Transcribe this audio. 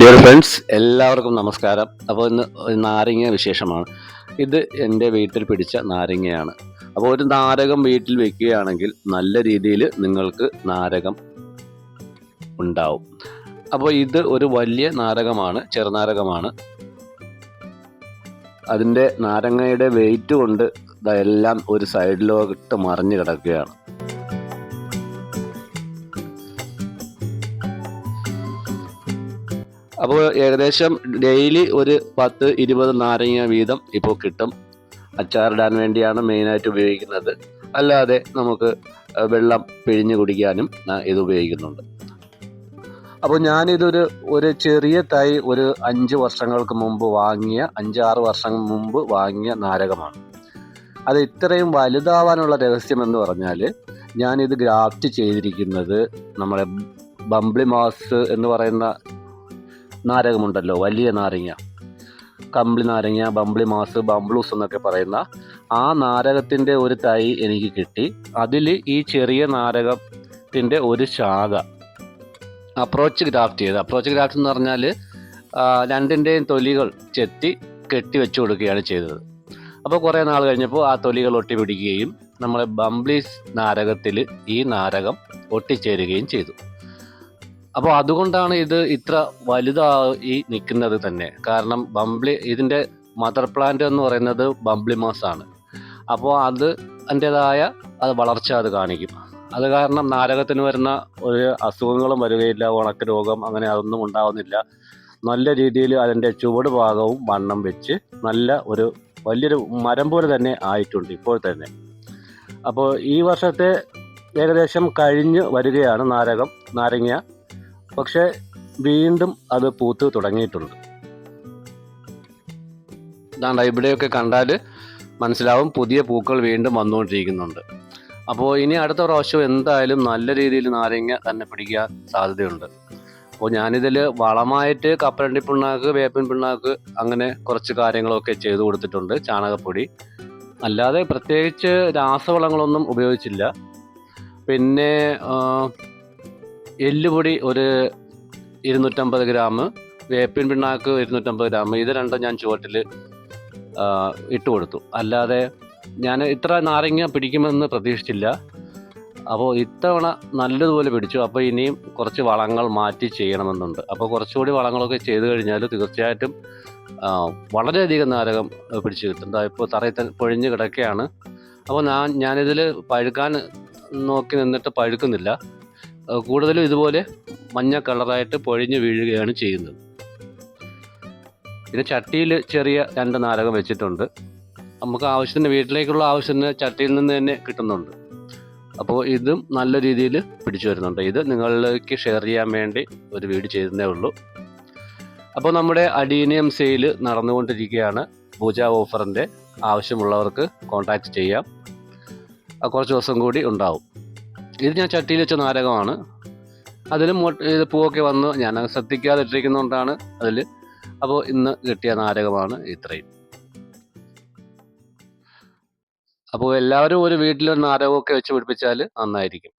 Dear friends എല്ലാവർക്കും നമസ്കാരം. അപ്പോൾ ഇന്ന് നാരങ്ങ വിശേഷമാണ്. ഇത് എന്റെ വീട്ടിൽ പിടിച്ച നാരങ്ങയാണ്. അപ്പോൾ ഒരു നാരകം വീട്ടിൽ വെക്കുകയാണെങ്കിൽ നല്ല രീതിയിൽ നിങ്ങൾക്ക് നാരകം ഉണ്ടാവും. അപ്പോൾ ഇത് ഒരു വലിയ നാരകമാണ് ചെറുനാരകമാണ്. അതിന്റെ നാരങ്ങയുടെ വെയിറ്റ് കൊണ്ട് ഇതെല്ലാം ഒരു സൈഡിലോട്ട് മറിഞ്ഞു കിടക്കുകയാണ്. അപ്പോൾ ഏകദേശം ഡെയിലി ഒരു പത്ത് ഇരുപത് നാരങ്ങ വീതം ഇപ്പോൾ കിട്ടും. അച്ചാറിടാൻ വേണ്ടിയാണ് മെയിനായിട്ട് ഉപയോഗിക്കുന്നത്. അല്ലാതെ നമുക്ക് വെള്ളം പിഴിഞ്ഞ് കുടിക്കാനും ഇത് ഉപയോഗിക്കുന്നുണ്ട്. അപ്പോൾ ഞാനിതൊരു ഒരു ചെറിയ തൈ ഒരു അഞ്ച് വർഷങ്ങൾക്ക് മുമ്പ് വാങ്ങിയ അഞ്ചാറ് വർഷം മുമ്പ് വാങ്ങിയ നാരകമാണ്. അത് ഇത്രയും വലുതാവാനുള്ള രഹസ്യം എന്ന് പറഞ്ഞാൽ ഞാനിത് ഗ്രാഫ്റ്റ് ചെയ്തിരിക്കുന്നത് നമ്മുടെ ബംബ്ലി മാസ് എന്ന് പറയുന്ന നാരകമുണ്ടല്ലോ വലിയ നാരങ്ങ. കമ്പിളി നാരങ്ങ ബംബ്ലി മാസ് ബംബ്ലൂസ് എന്നൊക്കെ പറയുന്ന ആ നാരകത്തിന്റെ ഒരു തൈ എനിക്ക് കിട്ടി. അതിൽ ഈ ചെറിയ നാരകത്തിന്റെ ഒരു ശാഖ. അപ്രോച്ച് ഗ്രാഫ്റ്റ് ചെയ്ത്. അപ്രോച്ച് ഗ്രാഫ്റ്റ് എന്ന് പറഞ്ഞാൽ രണ്ടിന്റെയും തൊലികൾ ചെത്തി കെട്ടി വെച്ചു കൊടുക്കുകയാണ് ചെയ്തത്. അപ്പോൾ കുറേ നാൾ കഴിഞ്ഞപ്പോൾ ആ തൊലികൾ ഒട്ടി പിടിക്കുകയും നമ്മളെ ബംബ്ലീസ് നാരകത്തിൽ ഈ നാരകം ഒട്ടിച്ചേരുകയും ചെയ്തു. അപ്പോൾ അതുകൊണ്ടാണ് ഇത് ഇത്ര വലുതായി നിൽക്കുന്നത് തന്നെ. കാരണം ബംബ്ലി ഇതിന്റെ മദർ പ്ലാന്റ് എന്ന് പറയുന്നത് ബംബ്ലി മാസ് ആണ്. അപ്പോൾ അത് അതിന്റെതായ അത് വളർച്ച അത് കാണിക്കും. അത് കാരണം നാരകത്തിന് വരുന്ന ഒരു അസുഖങ്ങളും വരികയില്ല ഉണക്ക രോഗം അങ്ങനെ അതൊന്നും ഉണ്ടാവുന്നില്ല. നല്ല രീതിയിൽ അതിന്റെ ചുവട് ഭാഗവും വണ്ണം വെച്ച് നല്ല ഒരു വലിയൊരു മരം പോലെ തന്നെ ആയിട്ടുണ്ട് ഇപ്പോൾ തന്നെ. അപ്പോൾ ഈ വർഷത്തെ ഏകദേശം കഴിഞ്ഞ് വരികയാണ് നാരകം നാരങ്ങ പക്ഷെ വീണ്ടും അത് പൂത്ത് തുടങ്ങിയിട്ടുണ്ട്. ഇതാണ്ട ഇവിടെയൊക്കെ കണ്ടാൽ മനസ്സിലാവും പുതിയ പൂക്കൾ വീണ്ടും വന്നുകൊണ്ടിരിക്കുന്നുണ്ട്. അപ്പോൾ ഇനി അടുത്ത പ്രാവശ്യം എന്തായാലും നല്ല രീതിയിൽ നാരങ്ങ തന്നെ പിടിക്കാൻ സാധ്യതയുണ്ട്. അപ്പോൾ ഞാനിതിൽ വളമായിട്ട് കപ്പരണ്ടി പിണ്ണാക്ക് വേപ്പൻ പിണ്ണാക്ക് അങ്ങനെ കുറച്ച് കാര്യങ്ങളൊക്കെ ചെയ്തു കൊടുത്തിട്ടുണ്ട് ചാണകപ്പൊടി. അല്ലാതെ പ്രത്യേകിച്ച് രാസവളങ്ങളൊന്നും ഉപയോഗിച്ചില്ല. പിന്നെ എല്ലുപൊടി ഒരു ഇരുന്നൂറ്റമ്പത് ഗ്രാം വേപ്പിൻ പിണ്ണാക്ക് ഇരുന്നൂറ്റമ്പത് ഗ്രാം ഇത് രണ്ടും ഞാൻ ചുവട്ടിൽ ഇട്ട് കൊടുത്തു. അല്ലാതെ ഞാൻ ഇത്ര നാരങ്ങ പിടിക്കുമെന്ന് പ്രതീക്ഷിച്ചില്ല. അപ്പോൾ ഇത്തവണ നല്ലതുപോലെ പിടിച്ചു. അപ്പോൾ ഇനിയും കുറച്ച് വളങ്ങൾ മാറ്റി ചെയ്യണമെന്നുണ്ട്. അപ്പോൾ കുറച്ചുകൂടി വളങ്ങളൊക്കെ ചെയ്തു കഴിഞ്ഞാൽ തീർച്ചയായിട്ടും വളരെയധികം നാരകം പിടിച്ചു കിട്ടും. ഇപ്പോൾ തറയിൽ തന്നെ പൊഴിഞ്ഞ് കിടക്കുകയാണ്. അപ്പോൾ ഞാൻ ഞാനിതിൽ പഴുക്കാൻ നോക്കി നിന്നിട്ട് പഴുക്കുന്നില്ല. കൂടുതലും ഇതുപോലെ മഞ്ഞ കളറായിട്ട് പൊഴിഞ്ഞ് വീഴുകയാണ് ചെയ്യുന്നത്. പിന്നെ ചട്ടിയിൽ ചെറിയ രണ്ട് നാരകം വെച്ചിട്ടുണ്ട്. നമുക്ക് ആവശ്യത്തിന് വീട്ടിലേക്കുള്ള ആവശ്യത്തിന് ചട്ടിയിൽ നിന്ന് തന്നെ കിട്ടുന്നുണ്ട്. അപ്പോൾ ഇതും നല്ല രീതിയിൽ പിടിച്ചു വരുന്നുണ്ട്. ഇത് നിങ്ങളിലേക്ക് ഷെയർ ചെയ്യാൻ വേണ്ടി ഒരു വീഡിയോ ചെയ്തതേ ഉള്ളൂ. അപ്പോൾ നമ്മുടെ അഡീനിയം സെയിൽ നടന്നുകൊണ്ടിരിക്കുകയാണ്. പൂജ ഓഫറിന്റെ ആവശ്യമുള്ളവർക്ക് കോൺടാക്റ്റ് ചെയ്യാം. കുറച്ച് ദിവസം കൂടി ഉണ്ടാവും. ഇത് ഞാൻ ചട്ടിയിൽ വെച്ച നാരകമാണ്. അതിൽ ഇത് പൂവൊക്കെ വന്ന് ഞാൻ അത് ശ്രദ്ധിക്കാതെ ഇട്ടിരിക്കുന്നതുകൊണ്ടാണ് അതിൽ അപ്പോൾ ഇന്ന് കിട്ടിയ നാരകമാണ് ഇത്രയും. അപ്പോൾ എല്ലാവരും ഒരു വീട്ടിൽ നാരകമൊക്കെ വെച്ച് പിടിപ്പിച്ചാൽ നന്നായിരിക്കും.